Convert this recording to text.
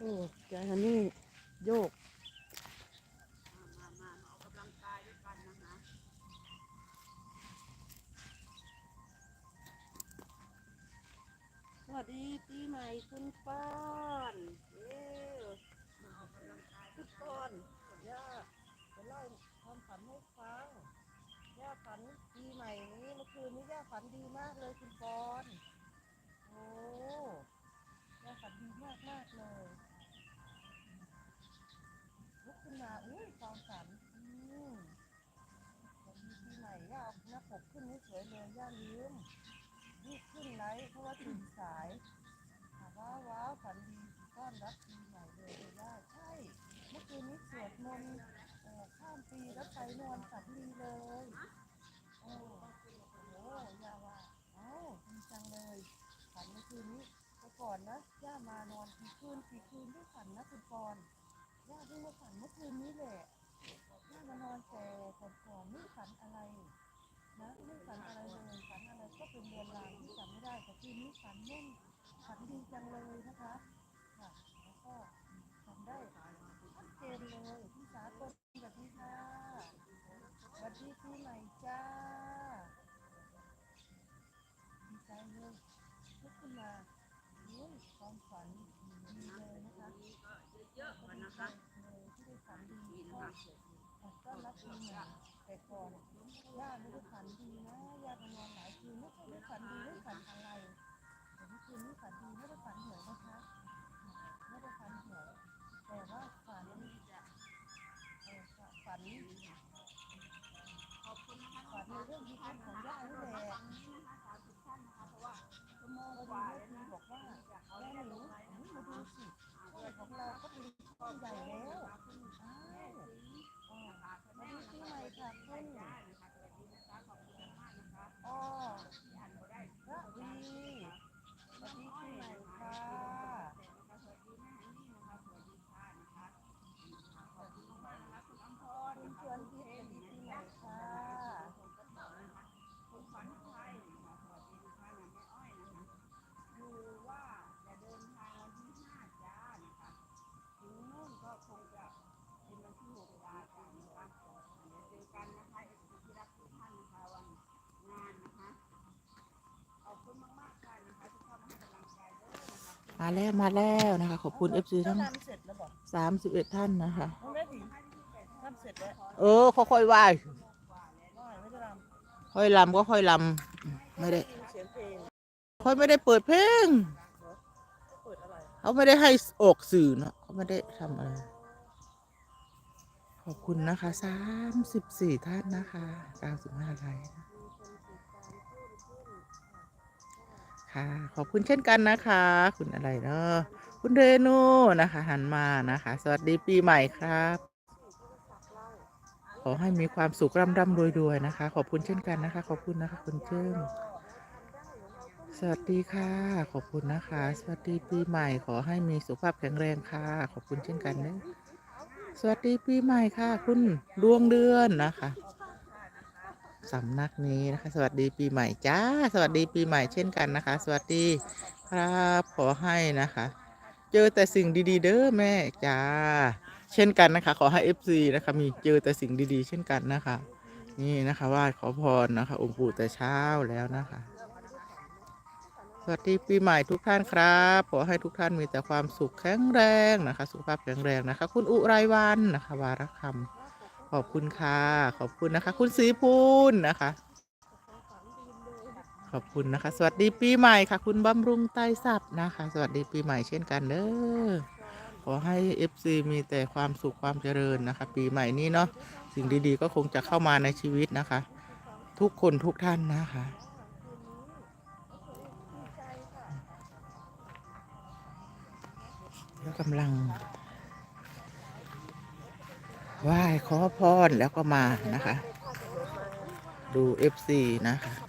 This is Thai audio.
โอ้ยายฮันนี่โยกมาออกกำลังกายด้วยกันนะคะสวัสดีปีใหม่คุณป้อนเย้มาออกกำลังกายคุณป้อนย่าจะเล่าความฝันให้ฟังย่าฝันปีใหม่นี้เมื่อคืนนี้ย่าฝันดีมากเลยคุณปอน โอ้ย่าฝันดีมากมากเลย ขึ้นมาอุ้ยความฝันอืมปีปีใหม่ย่าเอาหน้าปกขึ้นให้สวยเลยย่าลืมรีบขึ้นไลฟ์เพราะว่าตื่นสายถามว่าว้าวฝันดีต้อนรับปีใหม่เลยเลยได้ใช่ เมื่อคืนนี้สวดมนต์เอ่อข้ามปีแล้วไปนอนฝันดีเลยโอ้โหยาว่าเอ้าดีจังเลยฝันเมื่อคืนนี้เมื่ก่อนนะย่ามานอนกี่คืนกี่คืนไม่ฝันนะคุณปอน ย่าเพิ่งมาฝันเมื่อคืนนี้แหละย่ามานอนแต่ก่อนๆไม่ฝันอะไรนะไม่ฝันอะไรเลยฝันอะไรก็เป็นเรือนรางที่จำไม่ได้แต่คืนนี้ฝันแน่นฝันดีจังเลยนะคะค่ะแล้วก็จำได้ชัดเจนเลยพี่สากลสวัสดีค่ะสวัสดีปีใหม่จ้าดีใจเลยลุกขึ้นมาเฮ้ยความฝันดีเลย ก็รับปีใหม่แต่ก่อนย่าไม่ได้ฝันดีนะย่าไปนอนหลายคืนไม่เคยได้ฝันดีไม่ฝันอะไรแต่เมื่อคืนนี้ฝันดีไม่ได้ฝันเหี่ยวนะคะไม่ได้ฝันเหี่ยแต่ว่าฝันเออฝันขอบคุณนะคะฝันในเรื่องที่ทุกข์ของย่านี่แหละวันนี้นะคะสามสิบท่านนะคะเพราะว่าชั่วโมงกว่าแล้วนะบอกว่าเอาแม่หนูงไลน์หนูนะมาดูสิช่วยของเราก็เป็นใหญ่แล้ว มาแล้วมาแล้วนะคะ ขอบคุณ FC ทั้งทำเสร็จแล้วบอก31ท่านนะคะ น้องได้ดีทำเสร็จแล้วเออค่อยๆไหว้น้อยไม่ได้ทค่อยลำก็ค่อยลำไม่ได้ำเสียงเพลงค่อยไม่ได้เปิดเพลง เปิดอะไรเขาไม่ได้ให้ออกสื่อเนาะเขาไม่ได้ทำอะไร ขอบคุณนะคะ34ท่านนะคะ95ไลค์นะค่ะ ขอบคุณเช่นกันนะคะ คุณอะไรเนาะคุณเรนูนะคะ หันมานะคะ สวัสดีปีใหม่ครับ ขอให้มีความสุขร่ำร่ำรวยรวยนะคะ ขอบคุณเช่นกันนะคะ ขอบคุณนะคะ คุณเจิ้งสวัสดีค่ะ ขอบคุณนะคะ สวัสดีปีใหม่ ขอให้มีสุขภาพแข็งแรงค่ะ ขอบคุณเช่นกันนะสวัสดีปีใหม่ค่ะ คุณดวงเดือนนะคะ สำนักนี้นะคะ สวัสดีปีใหม่จ้า สวัสดีปีใหม่เช่นกันนะคะ สวัสดีครับขอให้นะคะ เจอแต่สิ่งดีๆ เด้อแม่จ้า เช่นกันนะคะ ขอให้ FC นะคะ มีเจอแต่สิ่งดีๆ เช่นกันนะคะ นี่นะคะไหว้ขอพรนะคะ องค์ปู่แต่เช้าแล้วนะคะ สวัสดีปีใหม่ทุกท่านครับขอให้ทุกท่านมีแต่ความสุขแข็งแรงนะคะ สุขภาพแข็งแรงนะคะ คุณอุไรวันนะคะ วารคำ ขอบคุณค่ะ ขอบคุณนะคะ คุณศรีพูนนะคะ ขอบคุณนะคะ สวัสดีปีใหม่ค่ะ คุณบำรุงไตรศัพท์นะคะ สวัสดีปีใหม่เช่นกันเด้อขอให้ FC มีแต่ความสุขความเจริญนะคะ ปีใหม่นี้เนาะสิ่งดีๆ ก็คงจะเข้ามาในชีวิตนะคะ ทุกคนทุกท่านนะคะแล้วกำลัง ไหว้ขอพรแล้วก็มานะคะ ดูเอฟซีนะคะ